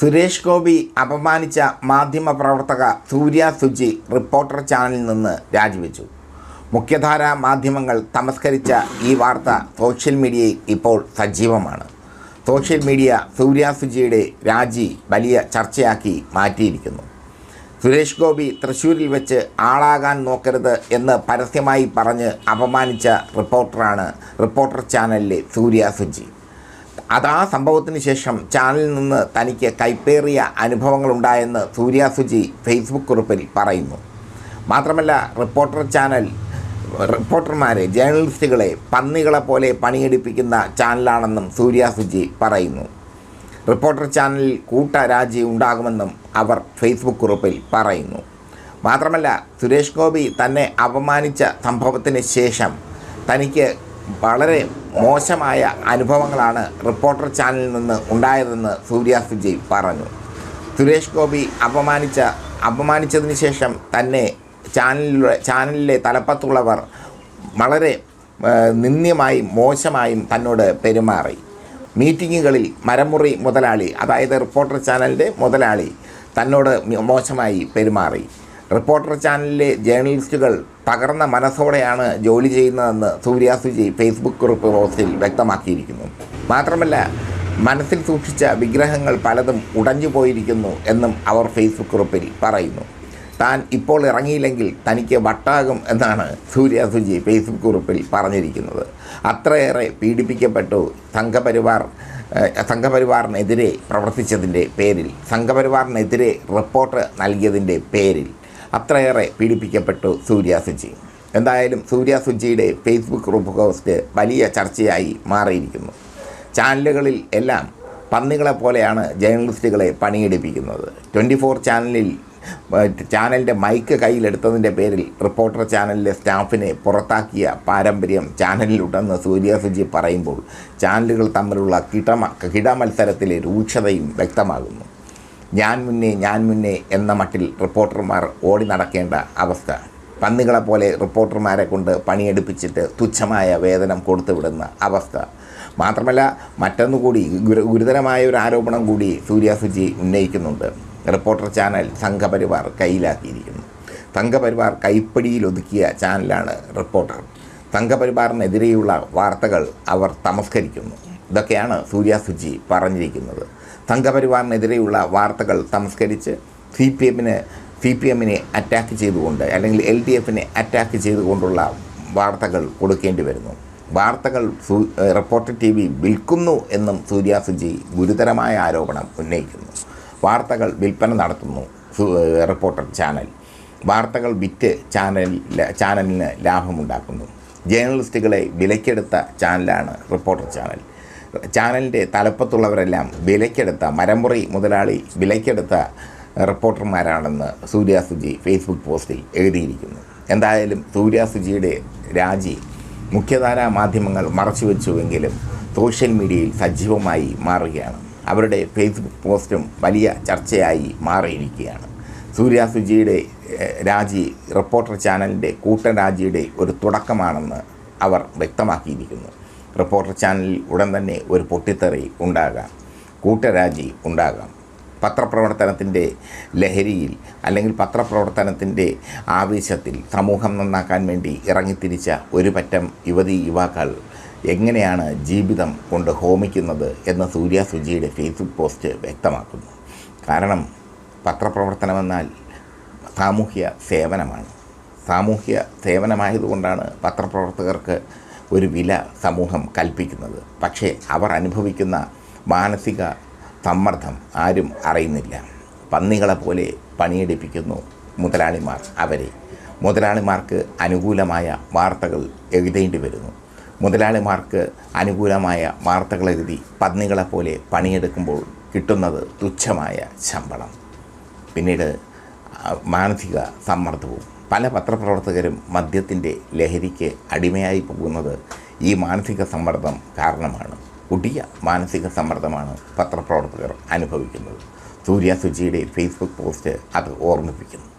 സുരേഷ് ഗോപി അപമാനിച്ച മാധ്യമപ്രവർത്തക സൂര്യ സുജി റിപ്പോർട്ടർ ചാനലിൽ നിന്ന് രാജിവെച്ചു. മുഖ്യധാര മാധ്യമങ്ങൾ തമസ്കരിച്ച ഈ വാർത്ത സോഷ്യൽ മീഡിയയിൽ ഇപ്പോൾ സജീവമാണ്. സോഷ്യൽ മീഡിയ സൂര്യ സുജിയുടെ രാജി വലിയ ചർച്ചയാക്കി മാറ്റിയിരിക്കുന്നു. സുരേഷ് ഗോപി തൃശ്ശൂരിൽ വെച്ച് ആളാകാൻ നോക്കരുത് എന്ന് പരസ്യമായി പറഞ്ഞ് അപമാനിച്ച റിപ്പോർട്ടറാണ് റിപ്പോർട്ടർ ചാനലിലെ സൂര്യ സുജി. അത് സംഭവത്തിന് ശേഷം ചാനലിൽ നിന്ന് തനിക്ക് കൈപ്പേറിയ അനുഭവങ്ങളുണ്ടായെന്ന് സൂര്യ സുജി ഫേസ്ബുക്ക് കുറിപ്പിൽ പറയുന്നു. മാത്രമല്ല റിപ്പോർട്ടർ ചാനൽ റിപ്പോർട്ടർമാരെ ജേർണലിസ്റ്റുകളെ പന്നികളെ പോലെ പണിയെടുപ്പിക്കുന്ന ചാനലാണെന്നും സൂര്യ സുജി പറയുന്നു. റിപ്പോർട്ടർ ചാനലിൽ കൂട്ടരാജി ഉണ്ടാകുമെന്നും അവർ ഫേസ്ബുക്ക് കുറിപ്പിൽ പറയുന്നു. മാത്രമല്ല സുരേഷ് ഗോപി തന്നെ അപമാനിച്ച സംഭവത്തിന് ശേഷം തനിക്ക് വളരെ മോശമായ അനുഭവങ്ങളാണ് റിപ്പോർട്ടർ ചാനലിൽ നിന്ന് ഉണ്ടായതെന്ന് സൂര്യ സുജി പറഞ്ഞു. സുരേഷ് ഗോപി അപമാനിച്ച അപമാനിച്ചതിന് ശേഷം തന്നെ ചാനലിലെ ചാനലിലെ തലപ്പത്തുള്ളവർ വളരെ നിന്ദ്യമായും മോശമായും തന്നോട് പെരുമാറി. മീറ്റിങ്ങുകളിൽ മരമുറി മുതലാളി അതായത് റിപ്പോർട്ടർ ചാനലിന്റെ മുതലാളി തന്നോട് മോശമായി പെരുമാറി. റിപ്പോർട്ടർ ചാനലിലെ ജേർണലിസ്റ്റുകൾ തകർന്ന മനസ്സോടെയാണ് ജോലി ചെയ്യുന്നതെന്ന് സൂര്യ സുജി ഫേസ്ബുക്ക് കുറിപ്പ് പോസ്റ്റിൽ വ്യക്തമാക്കിയിരിക്കുന്നു. മാത്രമല്ല മനസ്സിൽ സൂക്ഷിച്ച വിഗ്രഹങ്ങൾ പലതും ഉടഞ്ഞു പോയിരിക്കുന്നു എന്നും അവർ ഫേസ്ബുക്ക് കുറിപ്പിൽ പറയുന്നു. താൻ ഇപ്പോൾ ഇറങ്ങിയില്ലെങ്കിൽ തനിക്ക് വട്ടാകും എന്നാണ് സൂര്യ സുജി ഫേസ്ബുക്ക് കുറിപ്പിൽ പറഞ്ഞിരിക്കുന്നത്. അത്രയേറെ പീഡിപ്പിക്കപ്പെട്ടു സംഘപരിവാർ സംഘപരിവാറിനെതിരെ പ്രവർത്തിച്ചതിന്റെ പേരിൽ. സംഘപരിവാറിനെതിരെ റിപ്പോർട്ട് നൽകിയതിന്റെ പേരിൽ. അത്രയേറെ പീഡിപ്പിക്കപ്പെട്ടു സൂര്യ സുജി. എന്തായാലും സൂര്യ സുജിയുടെ ഫേസ്ബുക്ക് ഗ്രൂപ്പ് പോസ്റ്റ് വലിയ ചർച്ചയായി മാറിയിരിക്കുന്നു. ചാനലുകളിൽ എല്ലാം പന്നികളെ പോലെയാണ് ജേർണലിസ്റ്റുകളെ പണിയെടുപ്പിക്കുന്നത്. ട്വന്റി ഫോർ ചാനലിൽ ചാനലിന്റെ മൈക്ക് കയ്യിലെടുത്തതിന്റെ പേരിൽ റിപ്പോർട്ടർ ചാനലിലെ സ്റ്റാഫിനെ പുറത്താക്കിയ പാരമ്പര്യം ചാനലിലുണ്ടെന്ന് സൂര്യ സുജി പറയുമ്പോൾ ചാനലുകൾ തമ്മിലുള്ള കിടമ കിടമത്സരത്തിലെ രൂക്ഷതയും വ്യക്തമാകുന്നു. ഞാൻ മുന്നേ ഞാൻ മുന്നേ എന്ന മട്ടിൽ റിപ്പോർട്ടർമാർ ഓടി നടക്കേണ്ട അവസ്ഥ. പന്നികളെ പോലെ റിപ്പോർട്ടർമാരെ കൊണ്ട് പണിയെടുപ്പിച്ചിട്ട് തുച്ഛമായ വേതനം കൊടുത്തുവിടുന്ന അവസ്ഥ. മാത്രമല്ല മറ്റൊന്നുകൂടി ഗുരു ഗുരുതരമായ ഒരു ആരോപണം കൂടി സൂര്യ സുജി ഉന്നയിക്കുന്നുണ്ട്. റിപ്പോർട്ടർ ചാനൽ സംഘപരിവാർ കയ്യിലാക്കിയിരിക്കുന്നു. സംഘപരിവാർ കൈപ്പിടിയിൽ ഒതുക്കിയ ചാനലാണ് റിപ്പോർട്ടർ. സംഘപരിവാറിനെതിരെയുള്ള വാർത്തകൾ അവർ തമസ്കരിക്കുന്നു. ഇതൊക്കെയാണ് സൂര്യ സുജി പറഞ്ഞിരിക്കുന്നത്. സംഘപരിവാറിനെതിരെയുള്ള വാർത്തകൾ തമസ്കരിച്ച് സി പി എമ്മിന് സി പി എമ്മിനെ അറ്റാക്ക് ചെയ്തുകൊണ്ട് അല്ലെങ്കിൽ എൽ ഡി എഫിനെ അറ്റാക്ക് ചെയ്തുകൊണ്ടുള്ള വാർത്തകൾ കൊടുക്കേണ്ടി വരുന്നു. വാർത്തകൾ റിപ്പോർട്ടർ ടി വി വിൽക്കുന്നു എന്നും സൂര്യ സുജി ഗുരുതരമായ ആരോപണം ഉന്നയിക്കുന്നു. വാർത്തകൾ വിൽപ്പന നടത്തുന്നു റിപ്പോർട്ടർ ചാനൽ. വാർത്തകൾ വിറ്റ് ചാനൽ ചാനലിന് ലാഭമുണ്ടാക്കുന്നു. ജേർണലിസ്റ്റുകളെ വിലക്കെടുത്ത ചാനലാണ് റിപ്പോർട്ടർ ചാനൽ. ചാനലിന്റെ തലപ്പത്തുള്ളവരെല്ലാം വിലക്കെടുത്ത മരമുറി മുതലാളി വിലക്കെടുത്ത റിപ്പോർട്ടർമാരാണെന്ന് സൂര്യ സുജി ഫേസ്ബുക്ക് പോസ്റ്റിൽ എഴുതിയിരിക്കുന്നു. എന്തായാലും സൂര്യ സുജിയുടെ രാജി മുഖ്യധാരാ മാധ്യമങ്ങൾ മറച്ചുവെച്ചുവെങ്കിലും സോഷ്യൽ മീഡിയയിൽ സജീവമായി മാറുകയാണ്. അവരുടെ ഫേസ്ബുക്ക് പോസ്റ്റും വലിയ ചർച്ചയായി മാറിയിരിക്കുകയാണ്. സൂര്യ സുജിയുടെ രാജി റിപ്പോർട്ടർ ചാനലിന്റെ കൂട്ടരാജിയുടെ ഒരു തുടക്കമാണെന്ന് അവർ വ്യക്തമാക്കിയിരിക്കുന്നു. റിപ്പോർട്ടർ ചാനലിൽ ഉടൻ തന്നെ ഒരു പൊട്ടിത്തെറി ഉണ്ടാകാം. കൂട്ടരാജി ഉണ്ടാകാം. പത്രപ്രവർത്തനത്തിന്റെ ലഹരിയിൽ അല്ലെങ്കിൽ പത്രപ്രവർത്തനത്തിന്റെ ആവേശത്തിൽ സമൂഹം നന്നാക്കാൻ വേണ്ടി ഇറങ്ങിത്തിരിച്ച ഒരു പറ്റം യുവതി യുവാക്കൾ എങ്ങനെയാണ് ജീവിതം കൊണ്ട് ഹോമിക്കുന്നത് എന്ന് സൂര്യ സുജിയുടെ ഫേസ്ബുക്ക് പോസ്റ്റ് വ്യക്തമാക്കുന്നു. കാരണം പത്രപ്രവർത്തനമെന്നാൽ സാമൂഹ്യ സേവനമാണ്. സാമൂഹ്യ സേവനമായതുകൊണ്ടാണ് പത്രപ്രവർത്തകർക്ക് ഒരു വില സമൂഹം കൽപ്പിക്കുന്നത്. പക്ഷേ അവർ അനുഭവിക്കുന്ന മാനസിക സമ്മർദ്ദം ആരും അറിയുന്നില്ല. പന്നികളെ പോലെ പണിയെടുപ്പിക്കുന്നു മുതലാളിമാർ. അവരെ മുതലാളിമാർക്ക് അനുകൂലമായ വാർത്തകൾ എഴുതേണ്ടി വരുന്നു. മുതലാളിമാർക്ക് അനുകൂലമായ വാർത്തകൾ എഴുതി പന്നികളെ പോലെ പണിയെടുക്കുമ്പോൾ കിട്ടുന്നത് തുച്ഛമായ ശമ്പളം. പിന്നീട് മാനസിക സമ്മർദ്ദവും പല പത്രപ്രവർത്തകരും മദ്യത്തിന്റെ ലഹരിക്ക് അടിമയായി പോകുന്നത് ഈ മാനസിക സമ്മർദ്ദം കാരണമാണ്. പുതിയ മാനസിക സമ്മർദ്ദമാണ് പത്രപ്രവർത്തകർ അനുഭവിക്കുന്നത്. സൂര്യ സുജിയുടെ ഫേസ്ബുക്ക് പോസ്റ്റ് അത് ഓർമ്മിപ്പിക്കുന്നു.